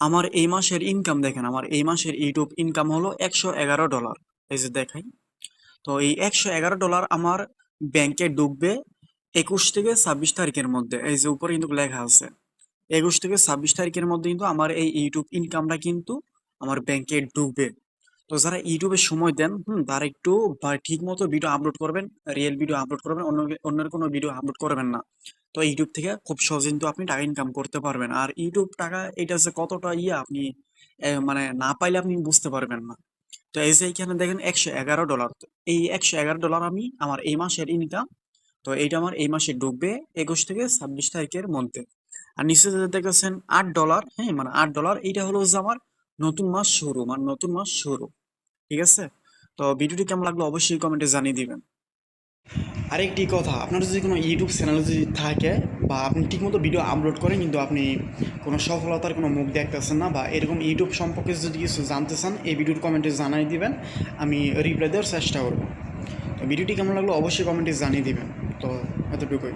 আমার এই মাসের ইনকাম দেখেন, আমার এই মাসের ইউটিউব ইনকাম হলো একশো এগারো ডলার এই যে দেখাই তো এই একশো এগারো ডলার আমার ব্যাংকে ঢুকবে একুশ থেকে ছাব্বিশ তারিখের মধ্যে। এই যে উপরে কিন্তু লেখা আছে, একুশ থেকে ছাব্বিশ তারিখের মধ্যে কিন্তু আমার এই ইউটিউব ইনকামটা কিন্তু আমার ব্যাংকে ঢুকবে। তো যারা ইউটিউবে সময় দেন, হুম, তারা একটু ঠিক মতো ভিডিও আপলোড করবেন রিয়েল ভিডিও আপলোড করবেন, অন্য অন্যের কোনো ভিডিও আপলোড করবেন না। তো ইউটিউব থেকে খুব সহজে কিন্তু আপনি টাকা ইনকাম করতে পারবেন। আর ইউটিউব টাকা, এটা যে কতটা ইয়ে আপনি মানে না পাইলে আপনি বুঝতে পারবেন না। তো এই যে এখানে দেখেন একশো এগারো ডলার এই একশো এগারো ডলার আমি আমার এই মাসের ইনকাম তো এইটা আমার এই মাসে ডুববে একুশ থেকে ছাব্বিশ তারিখের মধ্যে। আর নিচে দেখেছেন আট ডলার হ্যাঁ মানে আট ডলার এইটা হলো যে আমার নতুন মাস শুরু মানে নতুন মাস শুরু, ঠিক আছে? তো ভিডিওটি কেমন লাগল অবশ্যই কমেন্টে জানিয়ে দিবেন। আরেকটি কথা, আপনার যদি কোনো ইউটিউব চ্যানেল যদি থাকে বা আপনি ঠিকমতো ভিডিও আপলোড করেন, কিন্তু আপনি কোনো সফলতার কোনো মুখ দেখতেছেন না বা এরকম ইউটিউব সম্পর্কে যদি কিছু জানতে চান, এই ভিডিওর কমেন্টে জানাই দিবেন, আমি রিপ্লাই দেওয়ার চেষ্টা করব। তো ভিডিওটি কেমন লাগল অবশ্যই কমেন্টে জানিয়ে দিবেন। তো এতটুকুই।